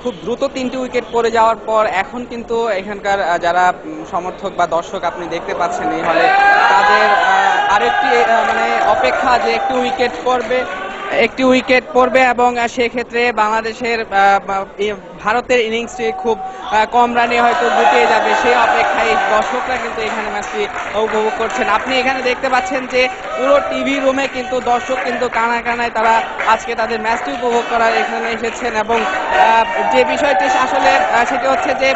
খুব দ্রুত তিনটি উইকেট পড়ে যাওয়ার পর এখন কিন্তু এখানকার যারা সমর্থক বা দর্শক আপনি দেখতে পাচ্ছেন এই হলে, তাদের আরেকটি মানে অপেক্ষা যে একটি উইকেট পড়বে। একটি উইকেট পড়বে এবং সেক্ষেত্রে বাংলাদেশের ভারতের ইনিংসটি খুব কম রানে হয়তো গুটিয়ে যাবে। সেই অপেক্ষায় দর্শকরা কিন্তু এখানে ম্যাচটি উপভোগ করছেন। আপনি এখানে দেখতে পাচ্ছেন যে পুরো টিভি রুমে কিন্তু দর্শক কিন্তু কানায় কানায় তারা আজকে তাদের ম্যাচটি উপভোগ করার এখানে এসেছেন এবং যে বিষয়টি আসলে সেটি হচ্ছে যে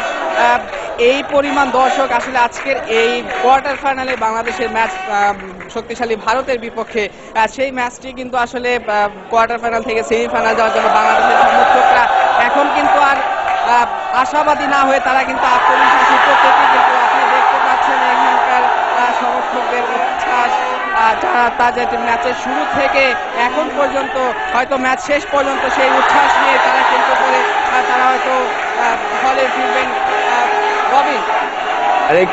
এই পরিমাণ দর্শক আসলে আজকের এই কোয়ার্টার ফাইনালে বাংলাদেশের ম্যাচ শক্তিশালী ভারতের বিপক্ষে। সেই ম্যাচটি কিন্তু আসলে কোয়ার্টার ফাইনাল থেকে সেমিফাইনাল যাওয়ার জন্য বাংলাদেশের সমর্থকরা এখন কিন্তু আর আশাবাদী না হয়ে তারা কিন্তু আত্মবিশ্বাসী প্রত্যেকে কিন্তু আপনি দেখতে পাচ্ছেন এখানকার সমর্থকদের উচ্ছ্বাস। যারা তাদের ম্যাচের শুরু থেকে এখন পর্যন্ত, হয়তো ম্যাচ শেষ পর্যন্ত সেই উচ্ছ্বাস নিয়ে তারা কিন্তু করে তারা হয়তো হলে ফিরবেন। রবিন বুঝে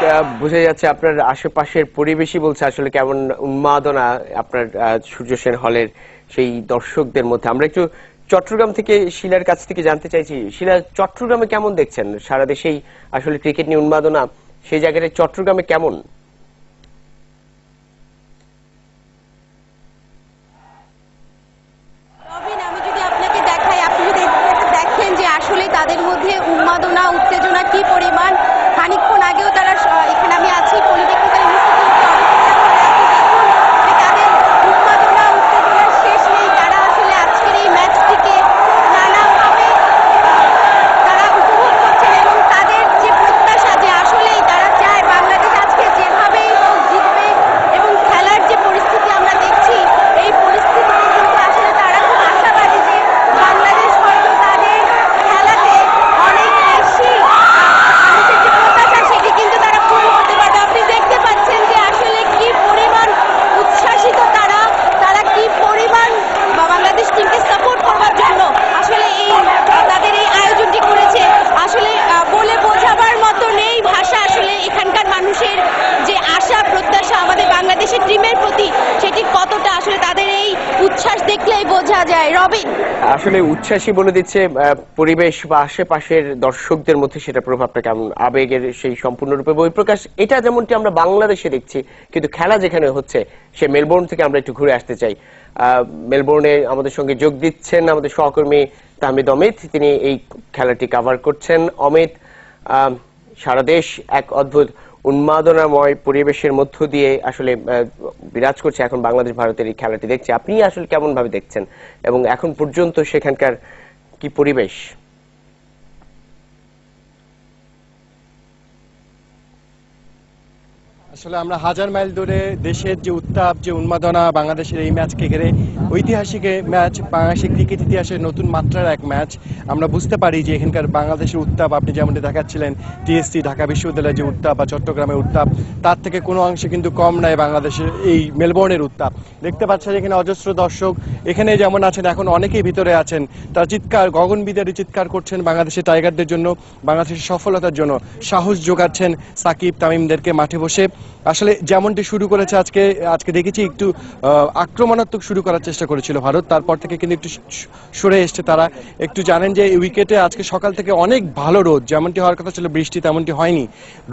বোঝা যাচ্ছে আপনার আশেপাশের পরিবেশই বলছে আসলে কেমন উন্মাদনা আপনার সূর্য সেন হলের সেই দর্শকদের মধ্যে। আমরা একটু চট্টগ্রাম থেকে শিলার কাছ থেকে জানতে চাইছি, শিলা চট্টগ্রামে কেমন দেখছেন? সারা দেশেই আসলে ক্রিকেট নিয়ে উন্মাদনা, সেই জায়গাটা চট্টগ্রামে কেমন রবিন আমি যদি আপনাকে দেখাই আপনি যদি একটু দেখেন যে আসলে তাদের মধ্যে উন্মাদনা উত্তেজনা কি পরিমাণ খানিকক্ষণ আগেও তারা স- এখানে আমি আছি পরিবেক্ষকের ইনস্টিটিউটে অবস্থান করে দেখুন যে তাদের উন্মাদনা উত্তেজনার শেষ নেই তারা আসলে আজকের এই ম্যাচটিকে নানাভাবে তারা উপভোগ করছেন এবং তাদের যে প্রত্যাশা যে আসলেই তারা চায় বাংলাদেশ আজকে যেভাবেই হোক জিতবে এবং খেলার যে পরিস্থিতি আমরা দেখছি এই পরিস্থিতিতে কিন্তু আসলে তারা খুব আশাবাদী যে বাংলাদেশ হয়তো তাদের খেলাতে অনেক বেশি মানুষের যে প্রত্যাশা সেটি কিন্তু তারা পূরণ করতে পারবে আপনি দেখতে পাচ্ছেন যে আসলে কি পরিমাণ উচ্ছ্বাসিত তারা তারা কি পরিমাণ বা বাংলাদেশ টিমকে সাপোর্ট করবার জন্য আসলে এই তাদের এই আয়োজনটি করেছে আসলে আহ, বলে বোঝাবার মতো নেই ভাষা আসলে এখানকার মানুষের যে আশা প্রত্যাশা আমাদের বাংলাদেশের টিমের প্রতি সেটি কতটা আসলে তাদের এই উচ্ছ্বাস দেখলেই রবিন আসলে উচ্ছ্বাসী বলে দিচ্ছে পরিবেশ বা আশেপাশের দর্শকদের মধ্যে সেটা প্রভাবটা কেমন? আবেগের সেই সম্পূর্ণরূপে বহিঃপ্রকাশ। এটা যেমনটি আমরা বাংলাদেশে দেখছি, কিন্তু খেলা যেখানে হচ্ছে, সে মেলবোর্ন থেকে আমরা একটু ঘুরে আসতে চাই। মেলবোর্নে আমাদের সঙ্গে যোগ দিচ্ছেন আমাদের সহকর্মী তামিদ অমিত, তিনি এই খেলাটি কাভার করছেন। অমিত সারা দেশ এক অদ্ভুত উন্মাদনাময় পরিবেশের মধ্য দিয়ে আসলে বিরাজ করছে এখন বাংলাদেশ ভারতের এই খেলাটি। দেখছে, আপনি আসলে কেমন ভাবে দেখছেন? এবং এখন পর্যন্ত সেখানকার কি পরিবেশ? আসলে আমরা হাজার মাইল দূরে দেশের যে উত্তাপ, যে উন্মাদনা, বাংলাদেশের এই ম্যাচকে ঘিরে ঐতিহাসিক ম্যাচ, বাংলাদেশের ক্রিকেট ইতিহাসের নতুন মাত্রার এক ম্যাচ। আমরা বুঝতে পারি যে এখানকার বাংলাদেশের উত্তাপ, আপনি যেমনটি দেখাচ্ছিলেন, টিএসসি, ঢাকা বিশ্ববিদ্যালয়ের যে উত্তাপ বা চট্টগ্রামের উত্তাপ, তার থেকে কোনো অংশে কিন্তু কম নয় বাংলাদেশের এই মেলবোর্নের উত্তাপ। দেখতে পাচ্ছেন এখানে অজস্র দর্শক। এখানে যেমন আছেন, এখন অনেকেই ভিতরে আছেন। তারা চিৎকার, গগনবিদারী চিৎকার করছেন বাংলাদেশের টাইগারদের জন্য, বাংলাদেশের সফলতার জন্য। সাহস যোগাচ্ছেন সাকিব তামিমদেরকে মাঠে বসে। আসলে যেমনটি শুরু করেছে আজকে আজকে দেখেছি একটু আক্রমণাত্মক শুরু করার চেষ্টা করেছিল ভারত। তারপর থেকে কিন্তু একটু সরে এসছে তারা। একটু জানেন যে উইকেটে আজকে সকাল থেকে অনেক ভালো রোদ, যেমনটি হওয়ার কথা ছিল বৃষ্টি তেমনটি হয়নি।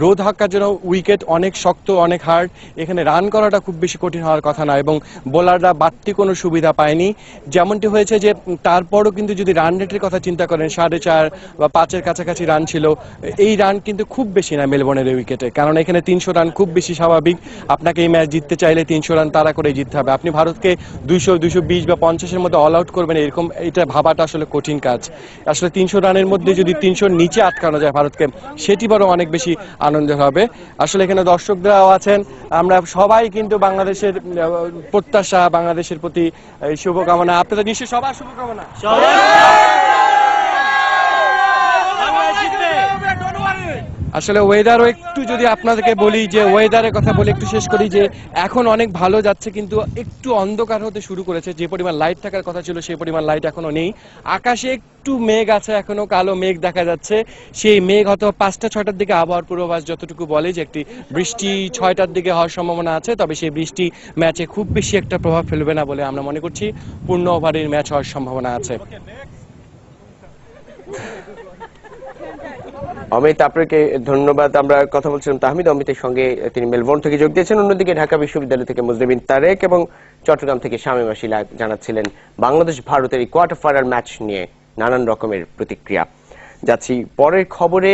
রোদ হাক্কার জন্য উইকেট অনেক শক্ত, অনেক হার্ড এখানে রান করাটা খুব বেশি কঠিন হওয়ার কথা না এবং বোলাররা বাড়তি কোনো সুবিধা পায়নি। যেমনটি হয়েছে যে তারপরও কিন্তু যদি রান রেটের কথা চিন্তা করেন, সাড়ে চার বা পাঁচের কাছাকাছি রান ছিল, এই রান কিন্তু খুব বেশি না মেলবোর্নের উইকেটে কারণ এখানে তিনশো রান খুব বেশি স্বাভাবিক। আপনাকে এই ম্যাচ জিততে চাইলে তিনশো রান তারা করে জিততে হবে। আপনি ভারতকে দুইশো দুইশো বিশ বা পঞ্চাশের মধ্যে অল আউট করবেন, এরকম এটা ভাবাটা আসলে কঠিন কাজ। আসলে তিনশো রানের মধ্যে যদি তিনশোর নিচে আটকানো যায় ভারতকে, সেটি বরং অনেক বেশি আনন্দের হবে। আসলে এখানে দর্শকরাও আছেন। আমরা সবাই কিন্তু বাংলাদেশের প্রত্যাশা, বাংলাদেশের প্রতি শুভকামনা। আপনাদের নিশ্চয়ই সবার শুভকামনা। আসলে ওয়েদারও একটু যদি আপনাদেরকে বলি যে ওয়েদারের কথা বলে একটু শেষ করি যে এখন অনেক ভালো যাচ্ছে কিন্তু একটু অন্ধকার হতে শুরু করেছে। যে পরিমাণ লাইট থাকার কথা ছিল সেই পরিমাণ লাইট এখনও নেই। আকাশে একটু মেঘ আছে, এখনও কালো মেঘ দেখা যাচ্ছে। সেই মেঘ হয়তো পাঁচটা, ছয়টার দিকে আবহাওয়ার পূর্বাভাস যতটুকু বলে যে একটি বৃষ্টি ছয়টার দিকে হওয়ার সম্ভাবনা আছে, তবে সেই বৃষ্টি ম্যাচে খুব বেশি একটা প্রভাব ফেলবে না বলে আমরা মনে করছি। পূর্ণ ওভারের ম্যাচ হওয়ার সম্ভাবনা আছে। অমিত, আপনাকে ধন্যবাদ। আমরা কথা বলছিলাম তাহমিদ, অমিতের সঙ্গে তিনি মেলবোর্ন থেকে যোগ দিয়েছেন। অন্যদিকে ঢাকা বিশ্ববিদ্যালয় থেকে মুজলিমিন তারেক এবং চট্টগ্রাম থেকে শামীম আশিলা জানাচ্ছিলেন বাংলাদেশ ভারতের এই কোয়ার্টার ফাইনাল ম্যাচ নিয়ে নানান রকমের প্রতিক্রিয়া। যাচ্ছি পরের খবরে।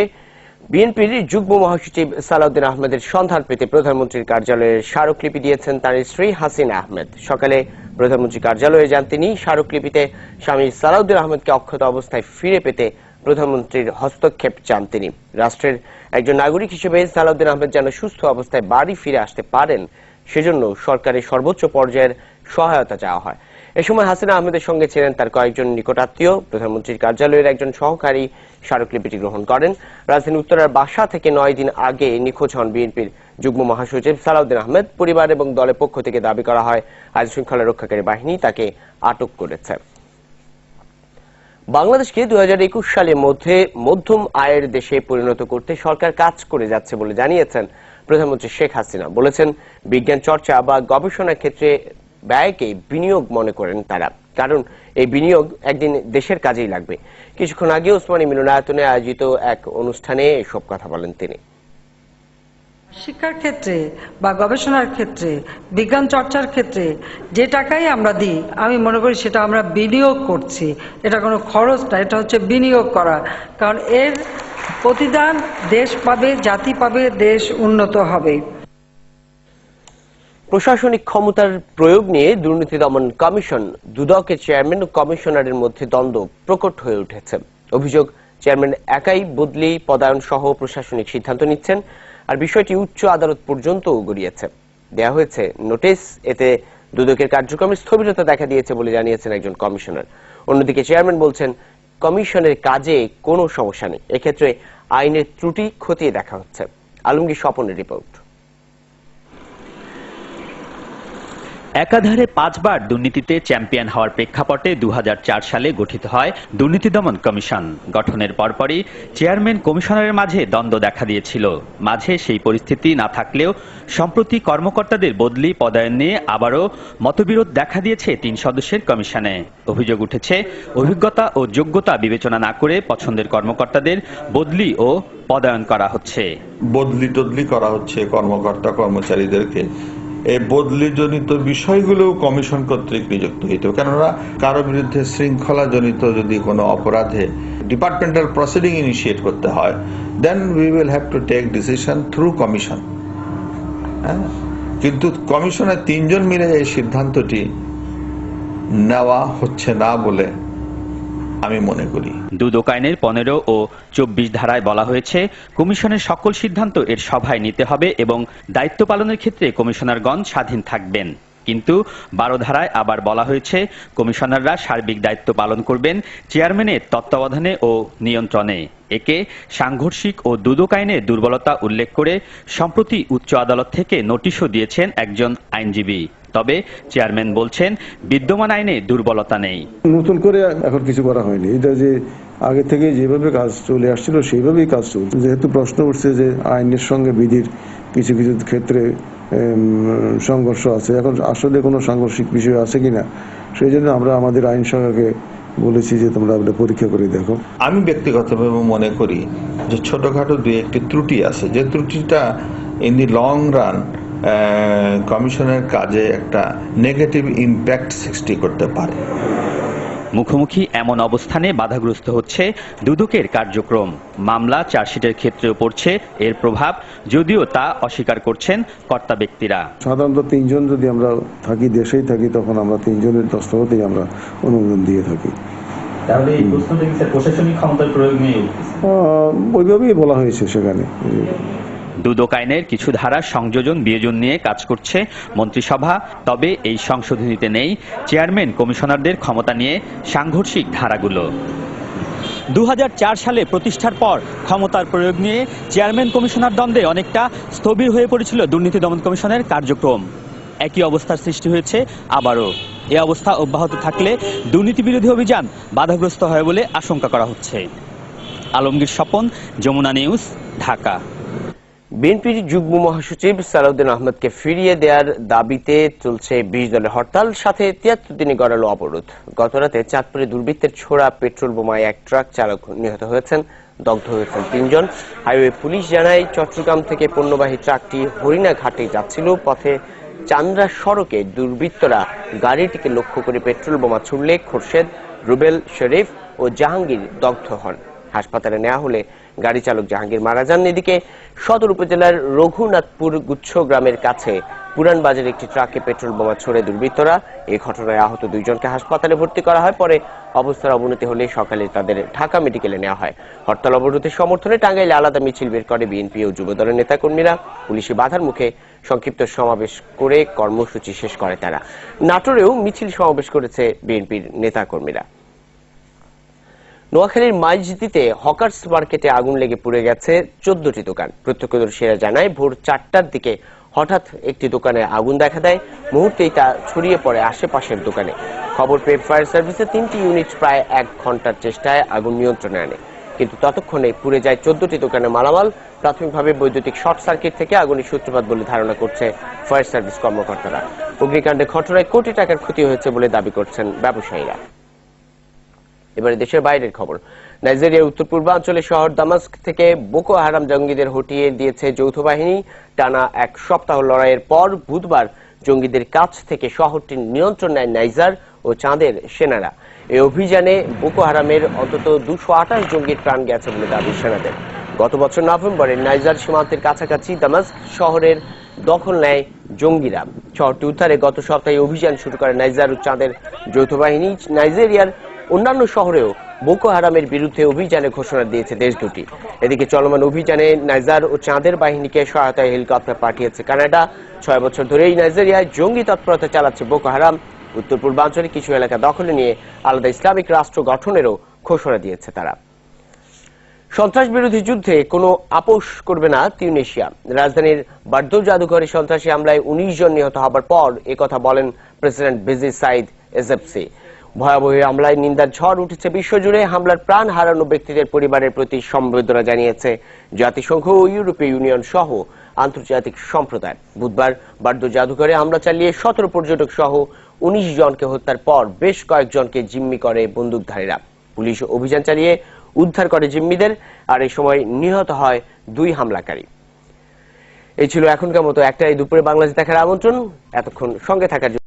বিএনপির যুগ্ম মহাসচিব সালাউদ্দিন আহমেদের সন্ধান পেতে প্রধানমন্ত্রীর কার্যালয়ে স্মারকলিপি দিয়েছেন তার স্ত্রী হাসিনা আহমেদ। সকালে প্রধানমন্ত্রী কার্যালয়ে যান তিনি। স্মারকলিপিতে স্বামী সালাউদ্দিন আহমেদকে অক্ষত অবস্থায় ফিরে পেতে প্রধানমন্ত্রীর হস্তক্ষেপ চান তিনি। রাষ্ট্রের একজন নাগরিক হিসেবে সালাউদ্দিন আহমেদ যেন সুস্থ অবস্থায় বাড়ি ফিরে আসতে পারেন, সেজন্য সরকারের সর্বোচ্চ পর্যায়ের সহায়তা চাওয়া হয়। এ সময় হাসিনা আহমেদের সঙ্গে ছিলেন তার কয়েকজন নিকটাত্মীয়। প্রধানমন্ত্রীর কার্যালয়ের একজন সহকারী স্মারকলিপিটি গ্রহণ করেন। রাজধানী উত্তরার বাসা থেকে নয় দিন আগে নিখোঁজ হন বিএনপির যুগ্ম মহাসচিব সালাউদ্দিন আহমেদ। পরিবার এবং দলের পক্ষ থেকে দাবি করা হয় আইন শৃঙ্খলা রক্ষাকারী বাহিনী তাকে আটক করেছে। বাংলাদেশকে দু হাজার একুশ সালের মধ্যে মধ্যম আয়ের দেশে পরিণত করতে সরকার কাজ করে যাচ্ছে বলে জানিয়েছেন প্রধানমন্ত্রী শেখ হাসিনা। বলেছেন, বিজ্ঞান চর্চা বা গবেষণার ক্ষেত্রে ব্যয়কে বিনিয়োগ মনে করেন তারা, কারণ এই বিনিয়োগ একদিন দেশের কাজেই লাগবে। কিছুক্ষণ আগে ওসমানী মিলনায়তনে আয়োজিত এক অনুষ্ঠানে এসব কথা বলেন তিনি। শিক্ষার ক্ষেত্রে বা গবেষণার ক্ষেত্রে, বিজ্ঞান চর্চার ক্ষেত্রে যে টাকাই আমরা দিই, আমি মনে করি সেটা আমরা বিনিয়োগ করছি। এটা কোনো খরচ না, এটা হচ্ছে বিনিয়োগ করা। কারণ এর প্রতিদান দেশ পাবে, জাতি পাবে, দেশ উন্নত হবে। প্রশাসনিক ক্ষমতার প্রয়োগ নিয়ে দুর্নীতি দমন কমিশন, দুদকের চেয়ারম্যান ও কমিশনারের মধ্যে দ্বন্দ্ব প্রকট হয়ে উঠেছে। অভিযোগ, চেয়ারম্যান একাই বদলি পদায়ন সহ প্রশাসনিক সিদ্ধান্ত নিচ্ছেন আর বিষয়টি উচ্চ আদালত পর্যন্ত গড়িয়েছে। দেয়া হয়েছে নোটিশ, এতে দুদকের কার্যক্রমে স্থবিরতা দেখা দিয়েছে বলে জানিয়েছেন একজন কমিশনার। অন্যদিকে চেয়ারম্যান বলছেন, কমিশনের কাজে কোনো সমস্যা নেই। এক্ষেত্রে আইনের ত্রুটি খতিয়ে দেখা হচ্ছে। আলমগীর স্বপনের রিপোর্ট। একাধারে পাঁচবার দুর্নীতিতে চ্যাম্পিয়ন হওয়ার প্রেক্ষাপটে দু হাজার চার সালে গঠিত হয় দুর্নীতি দমন কমিশন। গঠনের পরপরই চেয়ারম্যান কমিশনারের মাঝে দ্বন্দ্ব দেখা দিয়েছিল। মাঝে সেই পরিস্থিতি না থাকলেও সম্প্রতি কর্মকর্তাদের বদলি পদায়ন নিয়ে আবারও মতবিরোধ দেখা দিয়েছে তিন সদস্যের কমিশনে। অভিযোগ উঠেছে, অভিজ্ঞতা ও যোগ্যতা বিবেচনা না করে পছন্দের কর্মকর্তাদের বদলি ও পদায়ন করা হচ্ছে। বদলি টদলি করা হচ্ছে কর্মকর্তা কর্মচারীদেরকে। এই বদলিজনিত বিষয়গুলোও কমিশন কর্তৃক নিযুক্ত হইত কেননা কারও বিরুদ্ধে শৃঙ্খলাজনিত যদি কোনো অপরাধে ডিপার্টমেন্টাল প্রসিডিং ইনিশিয়েট করতে হয় then we will have to take decision through commission কিন্তু কমিশনের তিনজন মিলে এই সিদ্ধান্তটি নেওয়া হচ্ছে না বলে আমি মনে করি। দুদক আইনের পনেরো ও চব্বিশ ধারায় বলা হয়েছে, কমিশনের সকল সিদ্ধান্ত এর সভায় নিতে হবে এবং দায়িত্ব পালনের ক্ষেত্রে কমিশনারগণ স্বাধীন থাকবেন। কিন্তু বারো ধারায় আবার বলা হয়েছে, কমিশনাররা সার্বিক দায়িত্ব পালন করবেন চেয়ারম্যানের তত্ত্বাবধানে ও নিয়ন্ত্রণে। একে সাংঘর্ষিক ও দুদক আইনের দুর্বলতা উল্লেখ করে সম্প্রতি উচ্চ আদালত থেকে নোটিশও দিয়েছেন একজন আইনজীবী। তবে চেয়ারম্যান বলছেন বিদ্যমান আইনে দুর্বলতা নেই। নতুন করে এখন কিছু করা হয়নি। এটা যে আগে থেকে যেভাবে কাজ চলে আসছিল সেইভাবেই কাজ চলছে। যেহেতু প্রশ্ন উঠছে যে আইনের সঙ্গে বিধির কিছু কিছু ক্ষেত্রে সংঘর্ষ আছে। এখন আসলে কোনো সাংঘর্ষিক বিষয় আছে কিনা সেই জন্য আমরা আমাদের আইন শাখাকে বলেছি যে তোমরা পরীক্ষা করে দেখো। আমি ব্যক্তিগতভাবে মনে করি যে ছোটখাটো দুই একটি ত্রুটি আছে। যে ত্রুটিটা ইন দি লং রান কমিশনের কাজে একটা নেগেটিভ ইম্প্যাক্ট সৃষ্টি করতে পারে। মুখোমুখি এমন অবস্থানে বাধাগ্রস্ত হচ্ছে দুদকের কার্যক্রম। মামলা চার্জশিটের ক্ষেত্রেও পড়ছে এর প্রভাব যদিও তা অস্বীকার করছেন কর্তা ব্যক্তিরা। সাধারণত তিনজন যদি আমরা থাকি দেশেই থাকি তখন আমরা তিনজনের দস্তখতেই আমরা অনুমোদন দিয়ে থাকি। তাহলে এই প্রশ্নটা কি স্যার প্রশাসনিক ক্ষমতার প্রয়োগ নিয়ে আহ, ওইভাবেই বলা হয়েছে সেখানে। দুদক আইনের কিছু ধারা সংযোজন বিয়োজন নিয়ে কাজ করছে মন্ত্রিসভা। তবে এই সংশোধনীতে নেই চেয়ারম্যান, কমিশনারদের ক্ষমতা নিয়ে সাংঘর্ষিক ধারাগুলো। দু হাজার চার সালে প্রতিষ্ঠার পর ক্ষমতার প্রয়োগ নিয়ে চেয়ারম্যান, কমিশনার দ্বন্দ্বে অনেকটা স্থবির হয়ে পড়েছিল দুর্নীতি দমন কমিশনের কার্যক্রম। একই অবস্থার সৃষ্টি হয়েছে আবারও। এ অবস্থা অব্যাহত থাকলে দুর্নীতি বিরোধী অভিযান বাধাগ্রস্ত হয় বলে আশঙ্কা করা হচ্ছে। আলমগীর স্বপন, যমুনা নিউজ, ঢাকা। বিএনপির যুগ্ম মহাসচিব সালাউদ্দিন আহমদকে ফিরিয়ে দেওয়ার দাবিতে চলছে বিশ দলের হরতাল, সাথে তিয়াত্তর দিনে গড়ালো অবরোধ। গতরাতে চাঁদপুরে দুর্বৃত্তের ছোড়া পেট্রোল বোমায় এক ট্রাক চালক নিহত হয়েছেন, দগ্ধ হয়েছেন তিনজন। হাইওয়ে পুলিশ জানায়, চট্টগ্রাম থেকে পণ্যবাহী ট্রাকটি হরিণা ঘাটে যাচ্ছিল। পথে চান্দ্রা সড়কে দুর্বৃত্তরা গাড়িটিকে লক্ষ্য করে পেট্রোল বোমা ছুড়লে খোরশেদ, রুবেল শরীফ ও জাহাঙ্গীর দগ্ধ হন। হাসপাতালে নেওয়া হলে গাড়ি চালক জাহাঙ্গীর মারা যান। এদিকে সদর উপজেলার রঘুনাথপুর গুচ্ছ গ্রামের কাছে পুরান বাজারে একটি ট্রাকে পেট্রোল বোমা ছড়ে দুর্বৃত্তরা এই ঘটনায় আহত দুইজনকে হাসপাতালে ভর্তি করা হয়। পরে অবস্থার অবনতি হলে সকালে তাদের ঢাকা মেডিকেলে নেওয়া হয়। হরতাল অবরোধের সমর্থনে টাঙ্গাইলে আলাদা মিছিল বের করে বিএনপি ও যুবদলের নেতাকর্মীরা। পুলিশি বাধার মুখে সংক্ষিপ্ত সমাবেশ করে কর্মসূচি শেষ করে তারা। নাটোরেও মিছিল সমাবেশ করেছে বিএনপির নেতাকর্মীরা। নোয়াখালীর মাইজদিতে হকার্স মার্কেটে আগুন লেগে পুড়ে গেছে চোদ্দটি দোকান। প্রত্যক্ষদর্শীরা জানায়, ভোর চারটার দিকে হঠাৎ একটি দোকানে আগুন দেখা দেয়। মুহূর্তেই তা ছড়িয়ে পড়ে আশেপাশের দোকানে। খবর পেয়ে ফায়ার সার্ভিসের তিনটি ইউনিট প্রায় এক ঘণ্টার চেষ্টায় আগুন নিয়ন্ত্রণে আনে। কিন্তু ততক্ষণে পুড়ে যায় চোদ্দটি দোকানে মালামাল। প্রাথমিকভাবে বৈদ্যুতিক শর্ট সার্কিট থেকে আগুনের সূত্রপাত বলে ধারণা করছে ফায়ার সার্ভিস কর্মকর্তারা। অগ্নিকাণ্ডে ঘটনায় কোটি টাকার ক্ষতি হয়েছে বলে দাবি করছেন ব্যবসায়ীরা। এবারে দেশের বাইরের খবর। নাইজেরিয়ার উত্তর পূর্বাঞ্চলের শহর দামাস্ক থেকে বোকো হারাম জঙ্গিদের হটিয়ে দিয়েছে যৌথ বাহিনী। টানা এক সপ্তাহ লড়াইয়ের পর বুধবার জঙ্গিদের কাছ থেকে শহরটির নিয়ন্ত্রণ নেয় নাইজার ও চাঁদের সেনারা। এই অভিযানে বোকো হারামের অন্তত দুশো আঠাশ জঙ্গির প্রাণ গেছে বলে দাবি সেনাদের। গত বছর নভেম্বরে নাইজার সীমান্তের কাছাকাছি দামাস্ক শহরের দখল নেয় জঙ্গিরা। শহরটি উদ্ধারে গত সপ্তাহে অভিযান শুরু করে নাইজার ও চাঁদের যৌথ বাহিনী। নাইজেরিয়ার অন্যান্য শহরেও বোকো হারামের বিরুদ্ধে অভিযানে ঘোষণা দিয়েছে দেশ দুটি। এদিকে চলমান অভিযানে নাইজার ও চাঁদের বাহিনীকে সহায়তায় হেলিকপ্টার পাঠিয়েছে কানাডা। ছয় বছর ধরেই নাইজেরিয়ায় জঙ্গি তৎপরতা চালাচ্ছে বোকো হারাম। উত্তর পূর্বাঞ্চলে কিছু এলাকা দখলে নিয়ে আলাদা ইসলামিক রাষ্ট্র গঠনেরও ঘোষণা দিয়েছে তারা। সন্ত্রাস বিরোধী যুদ্ধে কোনো আপোষ করবে না তিউনেশিয়া। রাজধানীর বার্দো জাদুঘরে সন্ত্রাসী হামলায় উনিশ জন নিহত হবার পর একথা বলেন প্রেসিডেন্ট বেজি সাইদ এসএফসি ভয়াবহ হামলায় নিন্দার ঝড় উঠেছে বিশ্বজুড়ে। হামলার প্রাণ হারানো ব্যক্তিদের পরিবারের প্রতি সমবেদনা জানিয়েছে জাতিসংঘ ও ইউরোপীয় ইউনিয়ন সহ আন্তর্জাতিক সম্প্রদায়। বুধবার বার্দো জাদুঘরে হামলা চালিয়ে সতেরো পর্যটক সহ উনিশ জনকে হত্যার পর বেশ কয়েকজনকে জিম্মি করে বন্দুকধারীরা। পুলিশ অভিযান চালিয়ে উদ্ধার করে জিম্মিদের আর এই সময় নিহত হয় দুই হামলাকারী। এই ছিল এখনকার মতো একটাই দুপুরে বাংলাদেশ দেখার আমন্ত্রণ। এতক্ষণ সঙ্গে থাকার